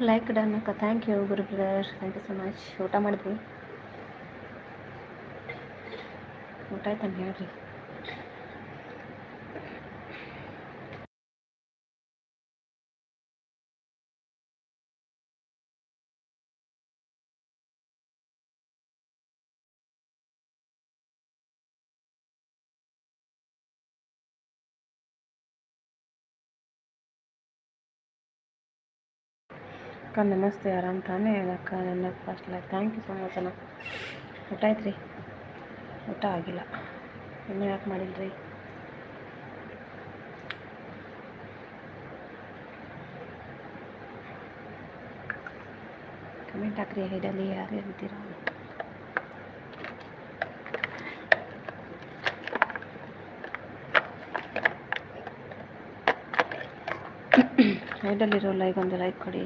Like done ಅಕ್ಕ. Thank you Guru brother thank you so much ಊಟ ಮಾಡಿದ್ವಿ. ಊಟ ಆಯ್ತಾನೆ ಹೇಳ್ರಿ. ಅಕ್ಕ ನಮಸ್ತೆ ಆರಾಮ್ ತಾನೇ? ಅಕ್ಕ, ನನ್ನ first like thank you so much ಅಣ್ಣ. ಊಟ ಆಯ್ತು ರೀ ಊಟ ಆಗಿಲ್ಲ. ಇನ್ನೂ ಯಾಕೆ ಮಾಡಿಲ್ರಿ? ಕಮೆಂಟ್ ಹಾಕ್ರಿ ಹೈಡಲ್ಲಿ ಯಾರು ಇರ್ತೀರ ಸೈಡಲ್ಲಿರೋ ಲೈಕ್ ಒಂದು ಲೈಕ್ ಕೊಡಿ.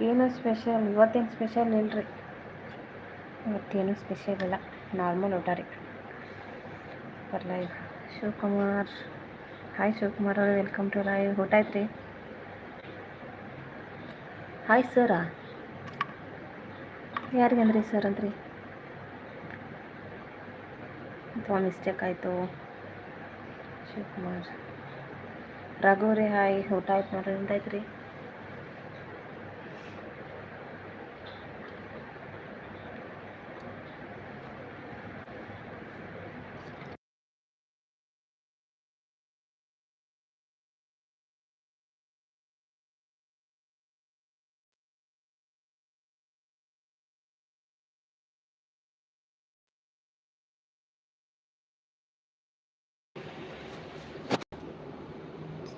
ಏನು ಸ್ಪೆಷಲ್, ಇವತ್ತೇನು ಸ್ಪೆಷಲ್ ಇಲ್ರಿ? ಇವತ್ತೇನು ಸ್ಪೆಷಲ್ ಇಲ್ಲ, ನಾರ್ಮಲ್ ಊಟ ರೀ. ಲೈವ್ ಶಿವಕುಮಾರ್, ಹಾಯ್ ಶಿವಕುಮಾರ್ ಅವ್ರೆ ವೆಲ್ಕಮ್ ಟು ಲೈವ್ ಊಟ ಆಯ್ತು ರೀ ಹಾಯ್ ಸರ ಯಾರಿಗಂದ್ರಿ ಸರ್ ಅಂದ್ರಿ ಅಥವಾ ಮಿಸ್ಟೇಕ್ ಆಯಿತು. ಶಿವಕುಮಾರ್. ರಘುವ್ರಿ ಹಾಯ್. ಊಟ ಆಯ್ತು ನೋಡ್ರಿ ಎಂತಾಯ್ತು ರೀ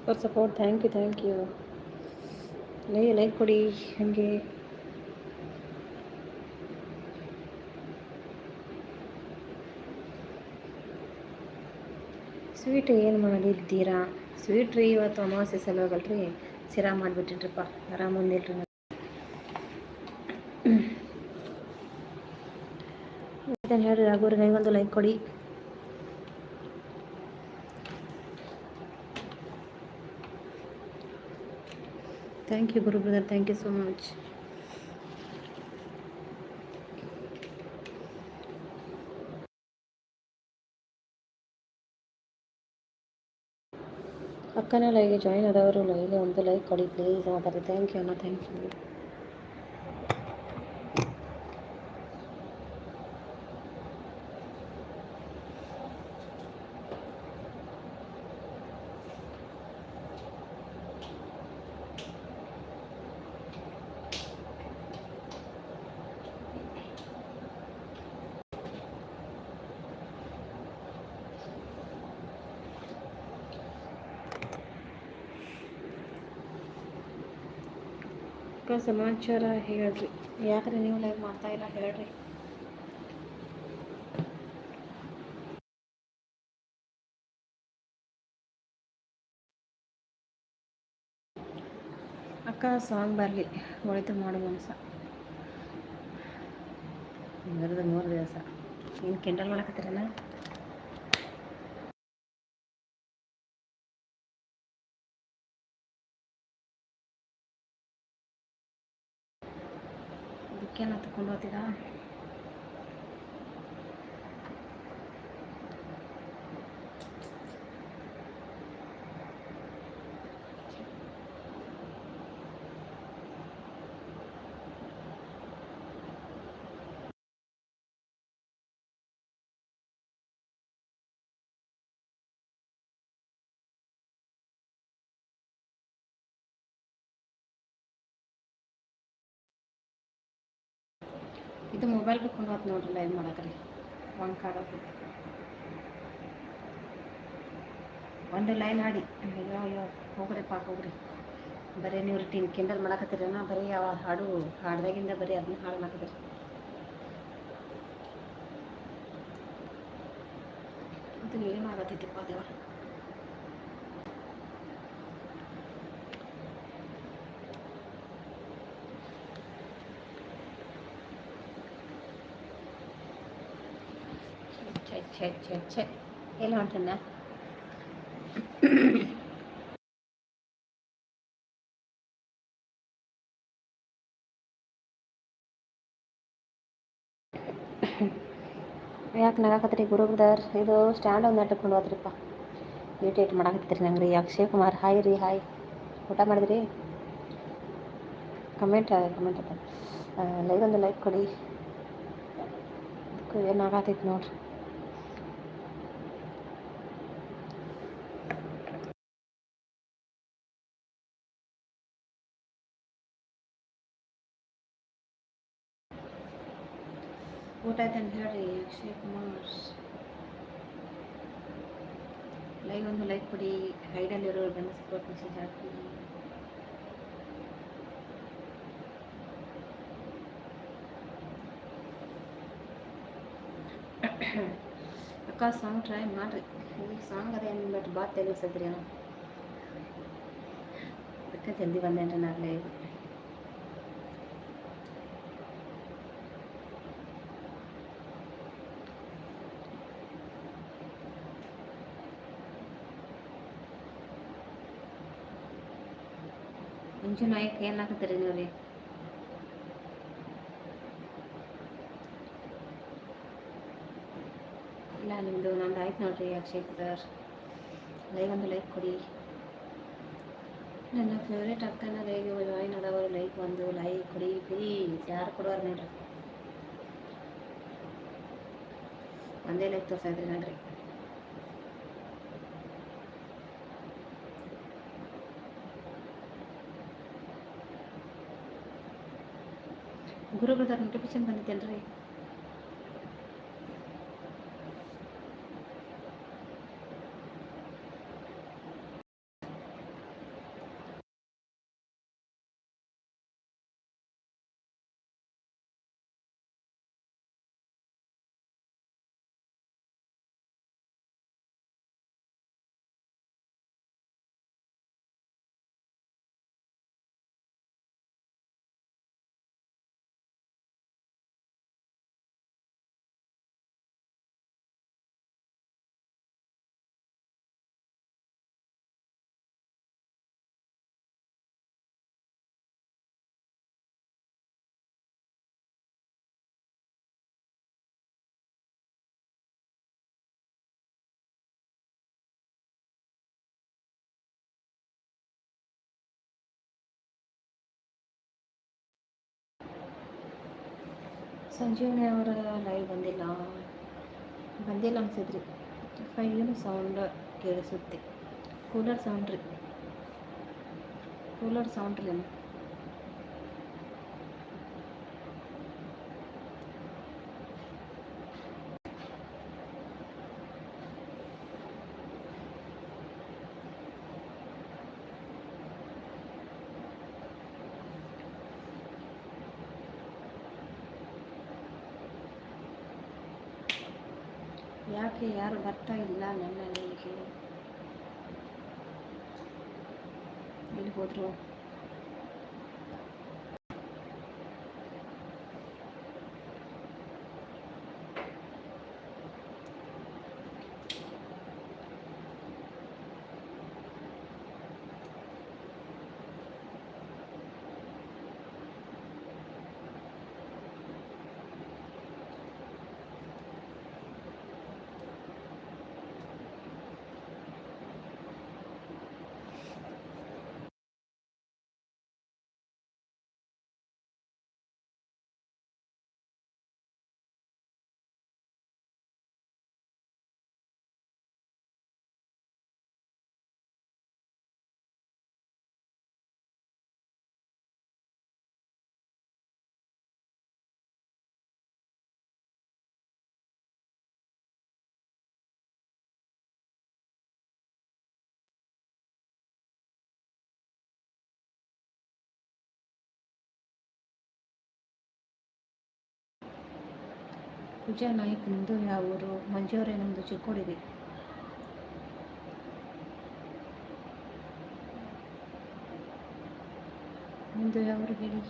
for support thank you thank you ಲೈ ಲೈಕ್ ಕೊಡಿ, ಹಾಗೆ. ಸ್ವೀಟ್ ಏನು ಮಾಡಿದ್ದೀರಾ? ಸ್ವೀಟ್ ರೀ, ಇವತ್ತು ಅಮಾವಾಸ್ಯೆ ಸಲುವಾಗಲ್ರಿ ಸಿರಾ ಮಾಡಿಬಿಟ್ಟಿನ್ರಿಪ್ಪ ಆರಾಮ ಒಂದಿಲ್ರಿ ಹೇಳ್ರಿ ರಘುವ್ರಿಗೆ ಒಂದು ಲೈಕ್ ಕೊಡಿ. Thank you Guru brother thank you so much ಅಕ್ಕನ ಲೈಗೆ ಜಾಯಿನ್ ಆದವರು ಲೈಗೆ ಒಂದು ಲೈಕ್ ಕೊಡಿ ಪ್ಲೀಸ್ ಮಾತಾಡಿ ಥ್ಯಾಂಕ್ ಯು ಅಣ್ಣ ಸಮಾಚಾರ ಹೇಳ್ರಿ. ಯಾಕ್ರಿ ನೀವು ಲೈವ್ ಮಾಡ್ತಾ ಇಲ್ಲ ಹೇಳ್ರಿ. ಅಕ್ಕ ಸಾಂಗ್ ಬರಲಿ, ಒಳಿತು ಮಾಡು ಮನಸ ಮೂರು ದಿವಸ ಇನ್ನು ಕೆಂಡಲ್ ಮಾಡಕತ್ತೀರಣ್ಣ ಅದಕ್ಕೇನ ತಗೊಂಡು ಇದು ಮೊಬೈಲ್ ಬಿಟ್ಕೊಂಡು ಹೋತ್ ನೋಡ್ರಿ ಲೈವ್ ಮಾಡಕ್ರಿ ಒಂದು ಕಾಡೋದು ಒಂದು ಲೈನ್ ಹಾಡಿ. ಅಯ್ಯೋ ಅಯ್ಯೋ, ಹೋಗ್ರಿ ಪಾಪ, ಹೋಗ್ರಿ. ಬರೀ ನೀವು ಟಿನ್ ಕಿಂಡಲ್ ಮಾಡಕತ್ತೀರೇನ ಬರೀ ಯಾವ ಹಾಡು, ಹಾಡ್ದಾಗಿಂದ ಬರೀ ಅದನ್ನ ಹಾಡು ಮಾಡಕತ್ತೀರಿ. ಇದು ಏನು ಆಗತ್ತೈತಿಪ್ಪ ದೇವ ಛೆ ಎಲ್ಲಿ ಹೊಂಟನ್ನ ಯಾಕೆ ನಗಾಕತ್ರಿ ಗುರು ಬ್ರದರ್ ಇದು ಸ್ಟ್ಯಾಂಡ್ ಒಂದು ನೆಟ್ಟಕೊಂಡು ಹೋದ್ರಿಪ್ಪ. ಏಟ್ ಮಾಡಾಕತ್ತೀರಿ ನಂಗೆ ರೀ ಅಕ್ಷಯ್ ಕುಮಾರ್ ಹಾಯ್ ರೀ ಹಾಯ್ ಊಟ ಮಾಡಿದ್ರಿ? ಕಮೆಂಟ್ ಕಮೆಂಟ್ ಅದ. ಲೈಕ್ ಒಂದು ಲೈಕ್ ಕೊಡಿ. ಅದಕ್ಕೆ ಏನಾಗತೈತಿ ನೋಡ್ರಿ. ಊಟ ಆಯ್ತು ಅಂತ ಹೇಳ್ರಿ ಅಕ್ಷಯ್ ಕುಮಾರ್ ಲೈಕ್ ಒಂದು ಲೈಕ್ ಕೊಡಿ ಹೈಡಲ್ಲಿರೋರು ಬಂದು ಸಪೋರ್ಟ್ ಮೆಸೇಜ್ ಹಾಕಿ ಅಕ್ಕ ಸಾಂಗ್ ಟ್ರೈ ಮಾಡಿರಿ ಈಗ ಸಾಂಗ್ ಅದೇ ಬಟ್ ಬಾತ್ ತೆಗಿಸದ್ರಿ ಏನೋ ಅದಕ್ಕೆ ಜಲ್ದಿ ಬಂದೇನ್ರಿ ನಾಗಲೇ ಈಗ ಮಂಜು ನಾಯಕ್ ಏನು ಹಾಕತ್ತೀರಿ ನೀವು ರೀ ಇಲ್ಲ ನಿಮ್ಮದು ನಂದು ಆಯ್ತು ನೋಡ್ರಿ ಅಕ್ಷಯ್ ಕುಮಾರ್ ಲೈಕ್ ಒಂದು ಲೈಕ್ ಕೊಡಿ. ನನ್ನ ಫೇವ್ರೇಟ್ ಅಕ್ಕನ ಲೈಕ್ ಜಾಯಿನ್ ಆದವರು ಲೈಕ್ ಒಂದು ಲೈಕ್ ಕೊಡಿ ಪ್ಲೀಸ್ ಯಾರು ಕೊಡೋರು ನೋಡ್ರಿ. ಒಂದೇ ಲೈಕ್ ತೋರ್ಸಿದ್ರಿ ನೋಡ್ರಿ. ಗುರು ಬ್ರದರ್ ನೋಟಿಫಿಕೇಶನ್ ಬಂದಿತ್ತೇನ್ರಿ ಸಂಜೀವನಿ ಅವರ ಲೈವ್ ಬಂದಿಲ್ಲ ಬಂದಿಲ್ಲ ಅನ್ಸಿದ್ರಿ ಫೈನ್ ಸೌಂಡ್ ಕೇಳಿಸುತ್ತೆ ಕೂಲರ್ ಸೌಂಡ್ ರೀ ಕೂಲರ್ ಸೌಂಡ್ ರೀ ಯಾಕೆ ಯಾರು ಬರ್ತಾ ಇಲ್ಲ ನನ್ನ ಮನೆಗೆ ಇಲ್ಲಿ ಹೋದ್ರು. ಪೂಜಾ ನಾಯ್ಕ ನಿಮ್ಮದು ಯಾವ ಊರು? ಮಂಜುವರೇ ನಮ್ಮದು ಚಿಕ್ಕೋಡಿದೆ. ನಿಮ್ಮದು ಯಾವ ಊರು ಹೇಳಿ?